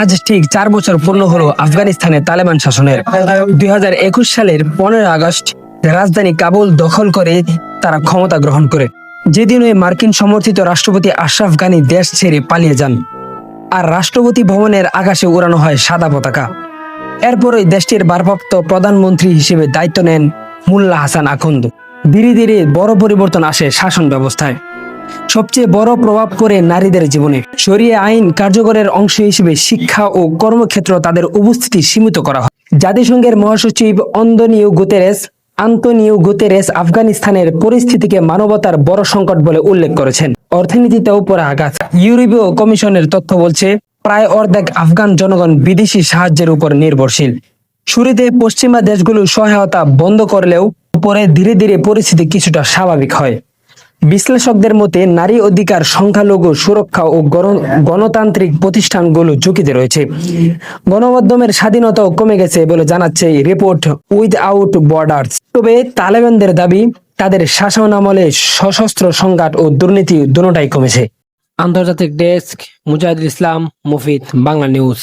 আজ ঠিক চার বছর পূর্ণ হলো আফগানিস্তানে তালেবান শাসনের। দুই সালের পনেরো আগস্ট রাজধানী কাবুল দখল করে তারা ক্ষমতা গ্রহণ করে। যেদিন ওই মার্কিন সমর্থিত রাষ্ট্রপতি আশরাফ গানি দেশ ছেড়ে পালিয়ে যান আর রাষ্ট্রপতি ভবনের আকাশে উড়ানো হয় সাদা পতাকা। এরপরই দেশটির ভারপ্রাপ্ত প্রধানমন্ত্রী হিসেবে দায়িত্ব নেন মুল্লা হাসান আখন্দ। ধীরে ধীরে বড় পরিবর্তন আসে শাসন ব্যবস্থায়। সবচেয়ে বড় প্রভাব পড়ে নারীদের জীবনে। শরিয়া আইন কার্যকরের অংশ হিসেবে শিক্ষা ও কর্মক্ষেত্র তাদের উপস্থিতি সীমিত করা হয়। জাতিসংঘের মহাসচিব অন্দনীয় গুতেরেস, আন্তনিও গুতেরেস আফগানিস্তানের পরিস্থিতিকে মানবতার বড় সংকট বলে উল্লেখ করেছেন। অর্থনীতিতেও পরে আঘাত। ইউরোপীয় কমিশনের তথ্য বলছে, প্রায় অর্ধেক আফগান জনগণ বিদেশি সাহায্যের উপর নির্ভরশীল। শুরুতে পশ্চিমা দেশগুলো সহায়তা বন্ধ করলেও পরে ধীরে ধীরে পরিস্থিতি কিছুটা স্বাভাবিক হয়। বিশ্লেষকদের মতে, নারী অধিকার, সংখ্যালঘু সুরক্ষা ও গণ- গণতান্ত্রিক প্রতিষ্ঠানগুলো ঝুঁকিতে রয়েছে। গণমাধ্যমের স্বাধীনতাও কমে গেছে বলে জানাচ্ছে রিপোর্ট উইথ আউট বর্ডার্স। তবে তালেবানদের দাবি, তাদের শাসন আমলে সশস্ত্র সংঘাত ও দুর্নীতি দুটোটাই কমেছে। আন্তর্জাতিক ডেস্ক, মুজাহিদুল ইসলাম, মুফিদ, বাংলা নিউজ।